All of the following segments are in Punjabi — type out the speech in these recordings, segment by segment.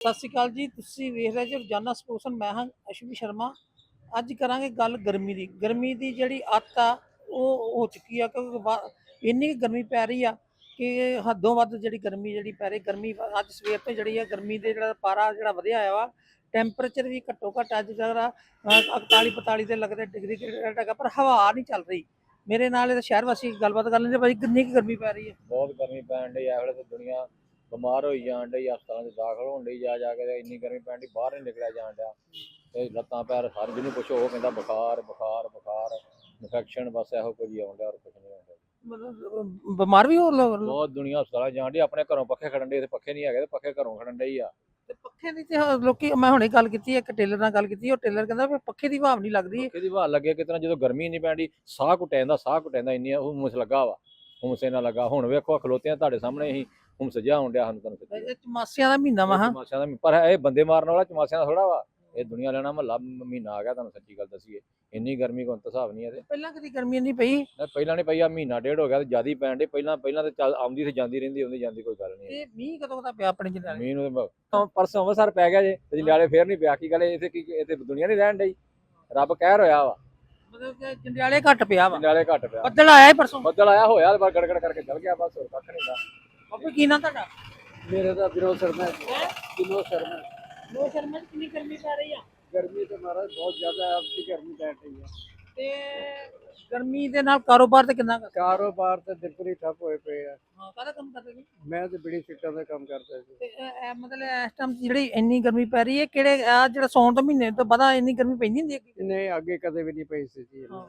ਸਤਿ ਸ਼੍ਰੀ ਅਕਾਲ ਜੀ, ਤੁਸੀਂ ਵੇਖ ਰਹੇ ਜੀ ਰੋਜ਼ਾਨਾ ਸਪੋਕਸਨ ਮੈਂ ਹਾਂ ਅਸ਼ਵਨੀ ਸ਼ਰਮਾ। ਅੱਜ ਕਰਾਂਗੇ ਗੱਲ ਗਰਮੀ ਦੀ। ਗਰਮੀ ਦੀ ਜਿਹੜੀ ਅੱਤ ਆ, ਉਹ ਹੋ ਚੁੱਕੀ ਆ, ਕਿਉਂਕਿ ਵਾ- ਇੰਨੀ ਕੁ ਗਰਮੀ ਪੈ ਰਹੀ ਆ ਕਿ ਹੱਦੋਂ ਵੱਧ ਜਿਹੜੀ ਗਰਮੀ ਜਿਹੜੀ ਪੈ ਰਹੀ, ਗਰਮੀ ਅੱਜ ਸਵੇਰ ਤੋਂ ਜਿਹੜੀ ਆ, ਗਰਮੀ ਦੇ ਜਿਹੜਾ ਪਾਰਾ ਜਿਹੜਾ ਵਧਿਆ ਆਇਆ ਵਾ ਟੈਂਪਰੇਚਰ ਵੀ ਘੱਟੋ ਘੱਟ ਅੱਜ ਜਿਹੜਾ 41 45 ਦੇ ਲੱਗਦੇ ਡਿਗਰੀ ਕੈਲਵਿਨ ਹੈਗਾ, ਪਰ ਹਵਾ ਨਹੀਂ ਚੱਲ ਰਹੀ। ਮੇਰੇ ਨਾਲ ਇਹ ਸ਼ਹਿਰ ਵਾਸੀ ਗੱਲਬਾਤ ਕਰ ਲੈਂਦੇ ਭਾਈ ਕਿੰਨੀ ਕੁ ਗਰਮੀ ਪੈ ਰਹੀ ਹੈ? ਬਹੁਤ ਗਰਮੀ ਪੈਣ ਡਈ ਐ ਵੇਲੇ ਤੇ ਦੁਨੀਆ ਬਿਮਾਰ ਹੋਈ ਜਾਣ ਡਈ ਹਸਪਤਾਲਾਂ 'ਚ ਦਾਖਲ ਹੋਣ ਡਈ ਜਾ ਜਾ ਕੇ ਇੰਨੀ ਗਰਮੀ ਪੈਣ ਡਈ ਬਾਹਰ ਨਹੀਂ ਨਿਕਲਿਆ ਜਾਣ ਡਿਆ। ਤੇ ਲੱਤਾਂ ਪੈਰ ਸਾਰੇ ਜਿਹਨੂੰ ਪੁੱਛੋ ਉਹ ਕਹਿੰਦਾ ਬੁਖਾਰ ਬੁਖਾਰ ਬੁਖਾਰ ਇਨਫੈਕਸ਼ਨ ਬਸ ਇਹੋ ਕੁਝ ਹੀ ਡਿਆ ਹੋਰ ਕੁਝ ਨਹੀਂ ਮਤਲਬ ਬਿਮਾਰ ਵੀ ਹੋ ਲੋਕ ਬਹੁਤ ਦੁਨੀਆ ਹਸਪਤਾਲਾਂ ਜਾਣ ਡਈ ਆਪਣੇ ਘਰੋਂ ਪੱਖੇ ਖੜਨ ਡਈ ਤੇ ਪੱਖੇ ਨਹੀਂ ਹੈਗੇ ਤੇ ਪੱਖੇ ਘਰੋਂ ਖੜਨ ਡਈ ਆ। ਤੇ ਪੱਖੇ ਦੀ ਤੇ ਲੋਕੀ ਮੈਂ ਹੁਣੇ ਗੱਲ ਕੀਤੀ ਇੱਕ ਟੇਲਰ ਨਾਲ ਗੱਲ ਕੀਤੀ ਉਹ ਟੇਲਰ ਕਹਿੰਦਾ ਵੀ ਪੱਖੇ ਦੀ ਹਵਾ ਨਹੀਂ ਲੱਗਦੀ। ਪੱਖੇ ਦੀ ਹਵਾ ਲੱਗੇ ਕਿਤਨਾ ਜਦੋਂ ਗਰਮੀ ਨਹੀਂ ਪੈਂਦੀ ਸਾਹ ਘੁੱਟੈਂਦਾ ਸਾਹ ਘੁੱਟੈਂਦਾ ਇੰਨੀ ਹੁਮਸ ਲੱਗਾ ਵਾ। ਹੁਮਸੇ ਨਾਲ ਲੱਗਾ ਹੁਣ ਵੇਖੋ ਖਲੋਤੇ ਆ ਤੁਹਾਡੇ ਸਾਹਮਣੇ ਹੀ ਹੁਮਸ ਜਿਹਾ ਆਉਣ ਡਿਆ ਸਾਨੂੰ ਤੁਹਾਨੂੰ ਸੱਚੀ ਇਹ ਚਮਾਸਿਆਂ ਦਾ ਮਹੀਨਾ ਵਾ ਹਾਂ। ਚਮਾਸਿਆਂ ਦਾ ਪਰ ਇਹ ਬੰਦੇ ਮਾਰਨ ਵਾਲਾ ਚਮਾਸਿਆਂ ਦਾ ਥੋੜਾ ਵਾ। ਇਹ ਦੁਨੀਆ ਲੈਣਾ ਮਹੱਲਾ ਮਹੀਨਾ ਆ ਗਿਆ ਤੁਹਾਨੂੰ ਸੱਚੀ ਗੱਲ ਦੱਸੀਏ। ਇੰਨੀ ਗਰਮੀ ਕੋਈ ਹਿਸਾਬ ਨਹੀਂ ਹੈ ਤੇ ਪਹਿਲਾਂ ਕਦੀ ਗਰਮੀ ਨਹੀਂ ਪਈ? ਨਹੀਂ, ਪਹਿਲਾਂ ਨਹੀਂ ਪਈ ਆ ਮਹੀਨਾ ਡੇਢ ਹੋ ਗਿਆ ਤੇ ਜ਼ਿਆਦਾ ਪੈਣ ਡੇ ਪਹਿਲਾਂ ਪਹਿਲਾਂ ਤੇ ਚੱਲ ਆਉਂਦੀ ਤੇ ਜਾਂਦੀ ਰਹਿੰਦੀ ਆਉਂਦੀ ਜਾਂਦੀ ਕੋਈ ਗੱਲ ਨਹੀਂ। ਇਹ ਮੀਂਹ ਕਦੋਂ ਦਾ ਪਿਆ ਆਪਣੇ ਜਨਾਲੇ ਮੀਂਹ ਨੂੰ ਤੇ ਪਰਸੋਂ ਅੰਮ੍ਰਿਤਸਰ ਪੈ ਗਿਆ ਜੇ ਤੇ ਜੰਡਿਆਲੇ ਫੇਰ ਨਹੀਂ ਪਿਆ। ਕੀ ਗੱਲ ਇੱਥੇ ਕੀ ਇੱਥੇ ਦੁਨੀਆ ਨਹੀਂ ਰਹਿਣ ਡਈ। ਰੱਬ ਕਹਿਰ ਹੋਇਆ ਵਾ। ਮਤਲਬ ਕਿ ਜੰਡਿਆਲੇ ਘੱਟ ਪਿਆ ਵਾ। ਜੰਡਿਆਲੇ ਘੱਟ ਪਿਆ। ਬੱਦਲ ਆਇਆ ਸੀ ਪਰਸੋਂ? ਬੱਦਲ ਆਇਆ ਹੋਇਆ ਬਸ ਗੜਗੜ ਕਰਕੇ ਚੱਲ ਗਿਆ ਬਸ ਹੋਰ ਕੱਖ ਨਹੀਂ ਦਾ ਬਾਬੂ ਕੀ ਨਾਂ ਤੁਹਾਡਾ मेरे तो विनोद शर्मा है विनोद शर्मा ਨੋ ਸ਼ਰਮਾ ਜੀ ਕਿੰਨੀ ਗਰਮੀ ਪੈ ਰਹੀ ਆ गर्मी तो महाराज बहुत ज्यादा है अब की गर्मी बैठ रही है ਤੇ ਗਰਮੀ ਦੇ ਨਾਲ ਕਾਰੋਬਾਰ ਤੇ ਕਿੰਨਾ ਕੁ- कारोबार तो बिल्कुल ही ठप होए पे है ਹਾਂ ਕਾਹਦਾ ਕੰਮ ਕਰਦੇ ਜੀ मैं तो बड़ी सीटा का काम करता सी ਤੇ ਇਹ- ਇਹ ਮਤਲਬ ਇਸ ਟਾਈਮ ਜਿਹੜੀ ਇੰਨੀ ਗਰਮੀ ਪੈ ਰਹੀ ਹੈ ਕਿਹੜੇ ਆ ਜਿਹੜਾ ਸੌਣ ਤੋਂ ਮਹੀਨੇ ਤੋਂ ਬਾਅਦ ਇੰਨੀ ਗਰਮੀ ਪੈਂਦੀ ਹੁੰਦੀ ਹੈ नहीं आगे कदे भी नहीं पई सी जी हाँ।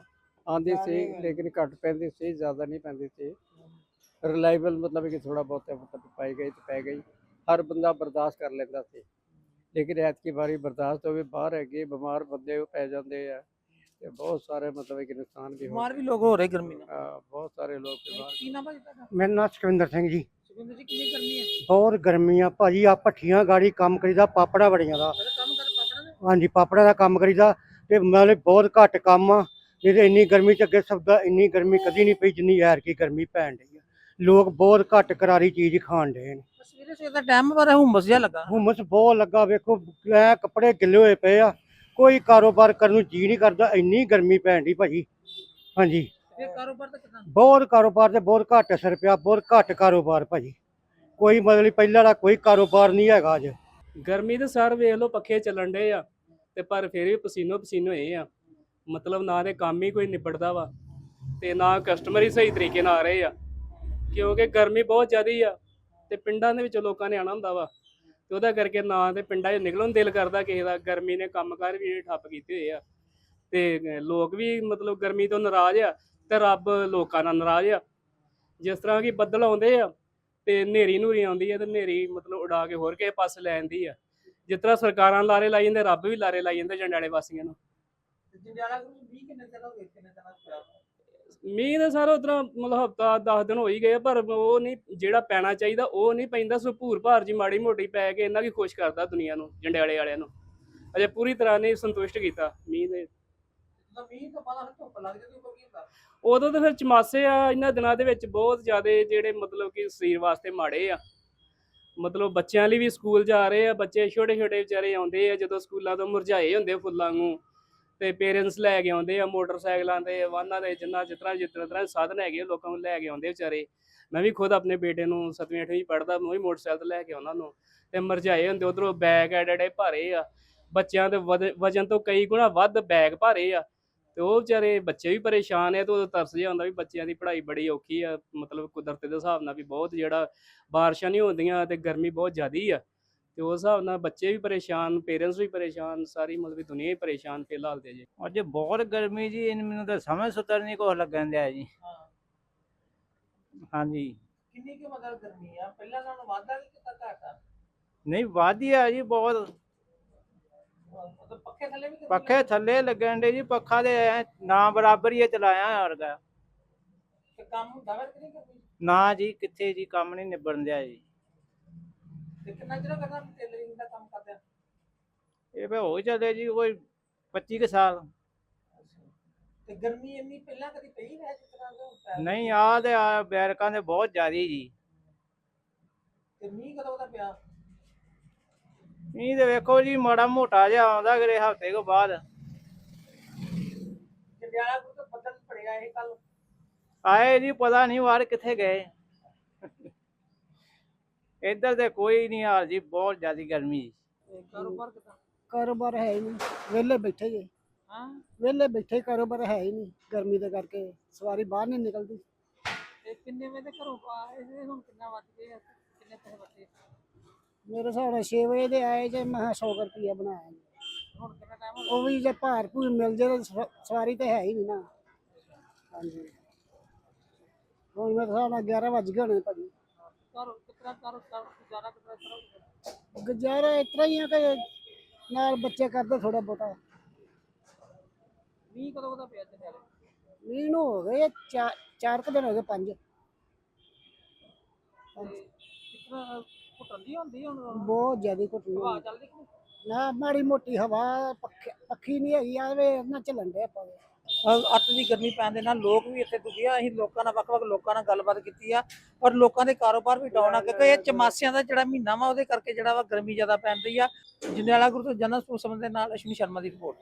आंधी सी लेकिन घट पैंदी सी ज्यादा नहीं पैंदी ਰਿਲਾਇਬਲ ਮਤਲਬ ਕਿ ਥੋੜਾ ਬਹੁਤ ਮਤਲਬ ਪਾਈ ਗਈ ਤੇ ਪੈ ਗਈ। ਹਰ ਬੰਦਾ ਬਰਦਾਸ਼ਤ ਕਰ ਲੈਂਦਾ ਸੀ। ਲੇਕਿਨ ਐਤ ਕੀ ਵਾਰੀ ਬਰਦਾਸ਼ਤ ਹੋਵੇ ਬਾਹਰ ਹੈਗੇ ਬਿਮਾਰ ਬੰਦੇ ਪੈ ਜਾਂਦੇ ਆ ਤੇ ਬਹੁਤ ਸਾਰੇ ਮਤਲਬ ਕਿ ਨੁਕਸਾਨ ਵੀ ਹੋ ਵੀ ਲੋਕ ਹੋ ਰਹੇ ਗਰਮੀ ਨਾਲ। ਹਾਂ, ਬਹੁਤ ਸਾਰੇ ਲੋਕ ਕੀ ਨਾਮ ਹੈ ਤੁਹਾਡਾ? ਮੇਰਾ ਨਾਮ ਸੁਖਵਿੰਦਰ ਸਿੰਘ ਜੀ। ਸੁਖਿੰਦਰ ਜੀ ਕਿੰਨੀ ਗਰਮੀ ਹੈ? ਬਹੁਤ ਗਰਮੀ ਆ। ਭਾਜੀ ਆ ਭੱਠੀਆਂ ਗਾੜੀ ਕੰਮ ਕਰੀਦਾ ਪਾਪੜਾ ਬੜੀਆਂ ਦਾ। ਹਾਂਜੀ ਪਾਪੜਾ ਦਾ ਕੰਮ ਕਰੀਦਾ ਤੇ ਮਤਲਬ ਬਹੁਤ ਘੱਟ ਕੰਮ ਆ। ਨਹੀਂ ਇੰਨੀ ਗਰਮੀ ਚ ਅੱਗੇ ਸਬਦਾ ਇੰਨੀ ਗਰਮੀ ਕਦੀ ਨਹੀਂ ਪਈ ਜਿੰਨੀ ਐਰ ਕੀ ਗਰਮੀ ਪੈਣ ਡਈ। ਲੋਕ ਬਹੁਤ ਘੱਟ ਕਰਾਰੀ ਚੀਜ਼ ਖਾਣ ਡੇ ਨੇ। ਸਵੇਰੇ ਸਵੇਰ ਦਾ ਟਾਈਮ ਪਰ ਹੁਮਸ ਜਿਹਾ ਲੱਗਾ। ਹੁਮਸ ਬਹੁਤ ਲੱਗਾ ਵੇਖੋ ਐ ਕੱਪੜੇ ਗਿੱਲੇ ਹੋਏ ਪਏ ਆ। ਕੋਈ ਕਾਰੋਬਾਰ ਕਰਨ ਨੂੰ ਜੀ ਨਹੀਂ ਕਰਦਾ ਇੰਨੀ ਗਰਮੀ ਪੈਣ ਡਈ ਭਾਜੀ। ਹਾਂਜੀ। ਫਿਰ ਕਾਰੋਬਾਰ ਤਾਂ ਕਿਦਾਂ? ਬਹੁਤ ਕਾਰੋਬਾਰ ਤੇ ਬਹੁਤ ਘੱਟ ਅਸਰ ਪਿਆ ਬਹੁਤ ਘੱਟ ਕਾਰੋਬਾਰ ਭਾਜੀ। ਕੋਈ ਮਤਲਬ ਪਹਿਲਾਂ ਦਾ ਕੋਈ ਕਾਰੋਬਾਰ ਨਹੀਂ ਹੈਗਾ ਅੱਜ। ਗਰਮੀ ਤੇ ਸਰ ਵੇਖ ਲਓ ਪੱਖੇ ਚੱਲਣ ਡੇ ਆ ਤੇ ਪਰ ਫਿਰ ਵੀ ਪਸੀਨੋ ਪਸੀਨੋ ਹੋਏ ਆ। ਮਤਲਬ ਨਾ ਤੇ ਕੰਮ ਹੀ ਕੋਈ ਨਿਬੜਦਾ ਵਾ ਤੇ ਨਾ ਕਸਟਮਰ ਹੀ ਸਹੀ ਤਰੀਕੇ ਨਾਲ ਆ ਰਹੇ ਆ। ਕਿਉਂਕਿ ਗਰਮੀ ਬਹੁਤ ਜ਼ਿਆਦੀ ਆ ਤੇ ਪਿੰਡਾਂ ਦੇ ਵਿੱਚ ਲੋਕਾਂ ਨੇ ਆਣਾ ਹੁੰਦਾ ਵਾ ਤੇ ਉਹਦਾ ਕਰਕੇ ਨਾ ਤੇ ਪਿੰਡਾਂ 'ਚ ਨਿਕਲਣ ਦਿਲ ਕਰਦਾ ਕਿਸੇ ਦਾ, ਗਰਮੀ ਨੇ ਕੰਮਕਾਰ ਵੀ ਠੱਪ ਕੀਤੇ ਹੋਏ ਆ। ਤੇ ਲੋਕ ਵੀ ਮਤਲਬ ਗਰਮੀ ਤੋਂ ਨਾਰਾਜ਼ ਆ ਤੇ ਰੱਬ ਲੋਕਾਂ ਨਾਲ ਨਾਰਾਜ਼ ਆ। ਜਿਸ ਤਰ੍ਹਾਂ ਕਿ ਬੱਦਲ ਆਉਂਦੇ ਆ ਤੇ ਹਨੇਰੀ ਨੂਰੀ ਆਉਂਦੀ ਆ ਤੇ ਹਨੇਰੀ ਮਤਲਬ ਉਡਾ ਕੇ ਹੋਰ ਕਿਸੇ ਪਾਸੇ ਲੈ ਜਾਂਦੀ ਆ। ਜਿਸ ਤਰ੍ਹਾਂ ਸਰਕਾਰਾਂ ਲਾਰੇ ਲਾਈ ਜਾਂਦੇ, ਰੱਬ ਵੀ ਲਾਰੇ ਲਾਈ ਜਾਂਦੇ ਜੰਡਾਲੇ ਵਾਸੀਆਂ ਨੂੰ। ਜੰਡਿਆਲਾ ਗੁਰੂ ਮੀਂਹ ਕਿੰਨੇ ਦਿਨ ਕਿੰਨੇ ਦਿਨਾਂ ਮੀਂਹ ਤਾਂ ਸਾਰਾ ਉਤਰਾ ਮਤਲਬ ਹਫਤਾ 10 ਦਿਨ ਹੋ ਹੀ ਗਏ ਆ, ਪਰ ਉਹ ਨਹੀਂ ਜਿਹੜਾ ਪੈਣਾ ਚਾਹੀਦਾ ਉਹ ਨਹੀਂ ਪੈਂਦਾ ਸੋ ਭੂਰ ਭਾਰ ਜੀ ਮਾੜੀ ਮੋਟੀ ਪੈ ਕੇ ਇਹਨਾਂ ਵੀ ਖੁਸ਼ ਕਰਦਾ ਦੁਨੀਆ ਨੂੰ ਜੰਡਿਆਲੇ ਵਾਲਿਆਂ ਨੂੰ। ਅਜੇ ਪੂਰੀ ਤਰ੍ਹਾਂ ਨਹੀਂ ਸੰਤੁਸ਼ਟ ਕੀਤਾ ਮੀਂਹ ਦੇ। ਜਦੋਂ ਮੀਂਹ ਤੋਂ ਬਾਅਦ ਫਿਰ ਧੁੱਪ ਲੱਗ ਜਾਂਦੀ ਉਹ ਕੀ ਹੁੰਦਾ? ਉਦੋਂ ਤਾਂ ਫਿਰ ਚਮਾਸੇ ਆ ਇਹਨਾਂ ਦਿਨਾਂ ਦੇ ਵਿੱਚ ਬਹੁਤ ਜ਼ਿਆਦੇ ਜਿਹੜੇ ਮਤਲਬ ਕਿ ਸਰੀਰ ਵਾਸਤੇ ਮਾੜੇ ਆ। ਮਤਲਬ ਬੱਚਿਆਂ ਲਈ ਵੀ ਸਕੂਲ ਜਾ ਰਹੇ ਆ ਬੱਚੇ ਛੋਟੇ ਛੋਟੇ ਵਿਚਾਰੇ ਆਉਂਦੇ ਆ ਜਦੋਂ ਸਕੂਲਾਂ ਤੋਂ ਮੁਰਝਾਏ ਹੁੰਦੇ ਫੁੱਲਾਂ ਨੂੰ ਤੇ ਪੇਰੈਂਟਸ ਲੈ ਕੇ ਆਉਂਦੇ ਆ ਮੋਟਰਸਾਈਕਲਾਂ ਤੇ ਵਾਹਨਾਂ ਦੇ ਜਿੰਨਾ ਜਿਸ ਤਰ੍ਹਾਂ ਜਿਸ ਤਰ੍ਹਾਂ ਸਾਧਨ ਹੈਗੇ ਆ, ਲੋਕਾਂ ਨੂੰ ਲੈ ਕੇ ਆਉਂਦੇ ਵਿਚਾਰੇ। ਮੈਂ ਵੀ ਖੁਦ ਆਪਣੇ ਬੇਟੇ ਨੂੰ 7ਵੀਂ 8ਵੀਂ ਪੜ੍ਹਦਾ ਮੈਂ ਵੀ ਮੋਟਰਸਾਈਕਲ ਤੇ ਲੈ ਕੇ ਆਉਣਾ ਨੂੰ ਤੇ ਮਰਝਾਏ ਹੁੰਦੇ ਉਧਰੋਂ ਬੈਗ ਐਡੇ ਐਡੇ ਭਾਰੇ ਆ। ਬੱਚਿਆਂ ਦੇ ਵਧ- ਵਜਨ ਤੋਂ ਕਈ ਗੁਣਾ ਵੱਧ ਬੈਗ ਭਾਰੇ ਆ। ਤੇ ਉਹ ਵਿਚਾਰੇ ਬੱਚੇ ਵੀ ਪਰੇਸ਼ਾਨ ਆ ਤੇ ਉਹ ਤਰਸ ਜਿਹਾ ਹੁੰਦਾ ਵੀ ਬੱਚਿਆਂ ਦੀ ਪੜ੍ਹਾਈ ਬੜੀ ਔਖੀ ਆ ਮਤਲਬ ਕੁਦਰਤ ਦੇ ਹਿਸਾਬ ਨਾਲ ਵੀ ਬਹੁਤ ਜਿਹੜਾ ਬਾਰਿਸ਼ਾਂ ਨਹੀਂ ਹੁੰਦੀਆਂ ਤੇ ਗਰਮੀ ਬਹੁਤ ਜ਼ਿਆਦੀ ਆ। ਤੇ ਉਸ ਹਿਸਾਬ ਨਾਲ ਬੱਚੇ ਵੀ ਪਰੇਸ਼ਾਨ ਪੇਰੈਂਟਸ ਵੀ ਪਰੇਸ਼ਾਨ ਸਾਰੀ ਮਤਲਬ ਵੀ ਦੁਨੀਆ ਹੀ ਪਰੇਸ਼ਾਨ ਫਿਲਹਾਲ ਤੇ ਜੀ। ਅੱਜ ਬਹੁਤ ਗਰਮੀ ਜੀ ਇਹਨ ਮੈਨੂੰ ਤਾਂ ਸਮਝ ਸੁਤਰ ਨਹੀਂ ਕੁਛ ਲੱਗਣ ਦਿਆ ਜੀ। ਹਾਂ। ਹਾਂਜੀ। ਕਿੰਨੀ ਕੁ ਮਤਲਬ ਗਰਮੀ ਆ? ਪਹਿਲਾਂ ਨਾਲੋਂ ਵਾਧਾ ਕਿ ਕਿਤਾ ਘੱਟ ਨਹੀਂ ਵਧੀਆ ਜੀ ਬਹੁਤ। ਮਤਲਬ ਪੱਖੇ ਥੱਲੇ ਵੀ ਗਰਮੀ ਪੱਖੇ ਥੱਲੇ ਲੱਗਣ ਦੇ ਜੀ ਪੱਖਾ ਦੇ ਐਂ ਨਾ ਬਰਾਬਰ ਹੀ ਇਹ ਚਲਾਇਆ ਵਰਗਾ। ਤੇ ਕੰਮ ਹੁੰਦਾ ਵਾ ਕਿ ਨਹੀਂ ਗਰਮੀ ਨਾ ਜੀ ਕਿੱਥੇ ਜੀ ਕੰਮ ਨਹੀਂ ਨਿਬੜਨ ਦਿਆ ਜੀ। ਤੇ ਕਿੰਨਾ ਚਿਰ ਕਰਨਾ ਟੇਲਰਿੰਗ ਦਾ ਕੰਮ ਕਰਦੇ ਇਹ ਫੇ ਹੋ ਹੀ ਚੱਲੇ ਜੀ ਕੋਈ 25 ਕੁ ਸਾਲ। ਤੇ ਗਰਮੀ ਇੰਨੀ ਪਹਿਲਾਂ ਕਦੀ ਪਈ ਹੈ ਜਿਸ ਤਰ੍ਹਾਂ ਦਾ ਨਹੀਂ? ਆ ਤੇ ਆ ਬੈਰਕਾਂ ਦੇ ਬਹੁਤ ਜ਼ਿਆਦੀ ਜੀ। ਤੇ ਮੀਂਹ ਕਦੋਂ ਦਾ ਪਿਆ? ਮੀਂਹ ਤੇ ਵੇਖੋ ਜੀ ਮਾੜਾ ਮੋਟਾ ਜਿਹਾ ਆਉਂਦਾ ਕਿਤੇ ਹਫ਼ਤੇ ਕੋ ਬਾਅਦ। ਜੰਡਿਆਲਾ ਗੁਰੂ ਤੋਂ ਬੱਦਲ ਪੜਿਆ ਇਹ ਕੱਲ ਆਏ ਜੀ ਪਤਾ ਨਹੀਂ ਵਾਰ ਕਿੱਥੇ ਗਏ। ਇੱਧਰ ਤੇ ਕੋਈ ਨਹੀਂ ਹਾਲ ਜੀ ਬਹੁਤ ਜ਼ਿਆਦਾ ਗਰਮੀ ਜੀ। ਕਾਰੋਬਾਰ ਕਿਦਾਂ? ਕਾਰੋਬਾਰ ਹੈ ਹੀ ਨਹੀਂ ਵਿਹਲੇ ਬੈਠੇ ਜੇ। ਹਾਂ। ਵਿਹਲੇ ਬੈਠੇ ਕਾਰੋਬਾਰ ਹੈ ਹੀ ਨਹੀਂ ਗਰਮੀ ਦੇ ਕਰਕੇ ਸਵਾਰੀ ਬਾਹਰ ਨਹੀਂ ਨਿਕਲਦੀ। ਤੇ ਕਿੰਨੇ ਵਜੇ ਦੇ ਘਰੋਂ ਆਏ ਇਹ ਹੁਣ ਕਿੰਨਾ ਵੱਜ ਗਏ ਆ? ਕਿੰਨੇ ਪੈਸੇ ਬਚੇ? ਮੇਰੇ ਹਿਸਾਬ ਨਾਲ 6 ਵਜੇ ਦੇ ਆਏ ਜੇ ਮੈਂ 100 ਰੁਪਇਆ ਬਣਾਇਆ ਜੀ। ਹੁਣ ਕਿੰਨਾ ਟਾਈਮ ਹੋ ਉਹ ਵੀ ਜੇ ਭਾਰ ਭੂਰ ਮਿਲ ਜੇ ਤਾਂ ਸਵ- ਸਵਾਰੀ ਤੇ ਹੈ ਹੀ ਨਹੀਂ ਨਾ। ਹਾਂਜੀ। ਹੁਣ ਮੇਰੇ ਹਿਸਾਬ ਨਾਲ 11 ਵੱਜ ਗਏ ਹੋਣੇ ਭਾਜੀ। ਕਰ ਕਰ ਗੁਜ਼ਾਰਾ ਇਸ ਤਰ੍ਹਾਂ ਹੀ ਆ ਕਿ ਨਾਲ ਬੱਚੇ ਕਰਦੇ ਥੋੜਾ ਬਹੁਤਾ ਮੀਂਹ ਕਦੋਂ ਦਾ ਪਿਆ ਜੰਡਿਆਲੇ ਮੀਂਹ ਨੂੰ ਹੋ ਗਏ ਚਾਰ ਚਾਰ ਕੁ ਦਿਨ ਹੋ ਗਏ ਪੰਜ। ਕਿਤਨਾ ਹੁੰਦੀ ਹੁਣ ਬਹੁਤ ਜ਼ਿਆਦਾ ਘੁੱਟਣੀ ਹਵਾ। ਚੱਲਦੀ? ਨਾ ਮਾੜੀ ਮੋਟੀ ਹਵਾ ਪੱਖੀ ਨਹੀਂ ਹੈਗੀ ਆਵੇ ਇਹਨਾਂ ਚੱਲਣ ਦੇ ਆਪਾਂ ਅੱਤ ਦੀ ਗਰਮੀ ਪੈਣ ਦੇ ਨਾਲ ਲੋਕ ਵੀ ਇੱਥੇ ਦੁਖੀ ਆ। ਅਸੀਂ ਲੋਕਾਂ ਨਾਲ ਵੱਖ-ਵੱਖ ਲੋਕਾਂ ਨਾਲ ਗੱਲਬਾਤ ਕੀਤੀ ਆ ਔਰ ਲੋਕਾਂ ਦੇ ਕਾਰੋਬਾਰ ਵੀ ਡਾਊਨ ਆ ਕਿਉਂਕਿ ਇਹ ਚਮਾਸਿਆਂ ਦਾ ਜਿਹੜਾ ਮਹੀਨਾ ਵਾ ਉਹਦੇ ਕਰਕੇ ਜਿਹੜਾ ਵਾ ਗਰਮੀ ਜ਼ਿਆਦਾ ਪੈਂਦੀ ਆ। ਜੰਡਿਆਲਾ ਗੁਰੂ ਤੋਂ ਜਨਰਲ ਸਪੋਰਟ ਸੰਬੰਧ ਦੇ ਨਾਲ ਅਸ਼ਵਨੀ ਸ਼ਰਮਾ ਦੀ ਰਿਪੋਰਟ